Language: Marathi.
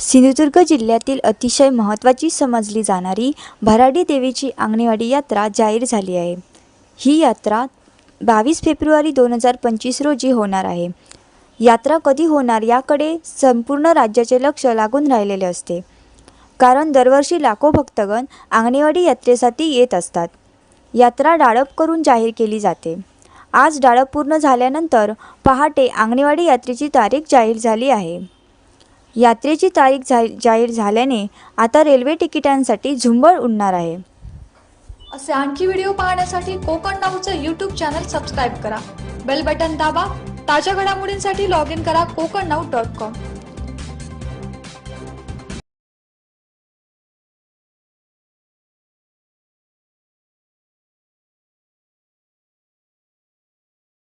सिंधुदुर्ग जिल्ह्यातील अतिशय महत्त्वाची समजली जाणारी भराडी देवीची आंगणेवाडी यात्रा जाहीर झाली आहे. ही यात्रा बावीस फेब्रुवारी दोन हजार पंचवीस रोजी होणार आहे. यात्रा कधी होणार याकडे संपूर्ण राज्याचे लक्ष लागून राहिलेले असते. कारण दरवर्षी लाखो भक्तगण आंगणेवाडी यात्रेसाठी येत असतात. यात्रा डाळप करून जाहीर केली जाते. आज डाळप पूर्ण झाल्यानंतर पहाटे आंगणेवाडी यात्रेची तारीख जाहीर झाली आहे. यात्रेची तारीख जा जाहीर झाल्याने आता रेल्वे तिकिटांसाठी झुंबळ उडणार आहे. असे आणखी व्हिडिओ पाहण्यासाठी कोकण नाऊचं यूट्यूब चॅनल सबस्क्राईब करा. बेल बटन दाबा. ताज्या घडामोडींसाठी लॉग इन करा कोकण नाऊ डॉट कॉम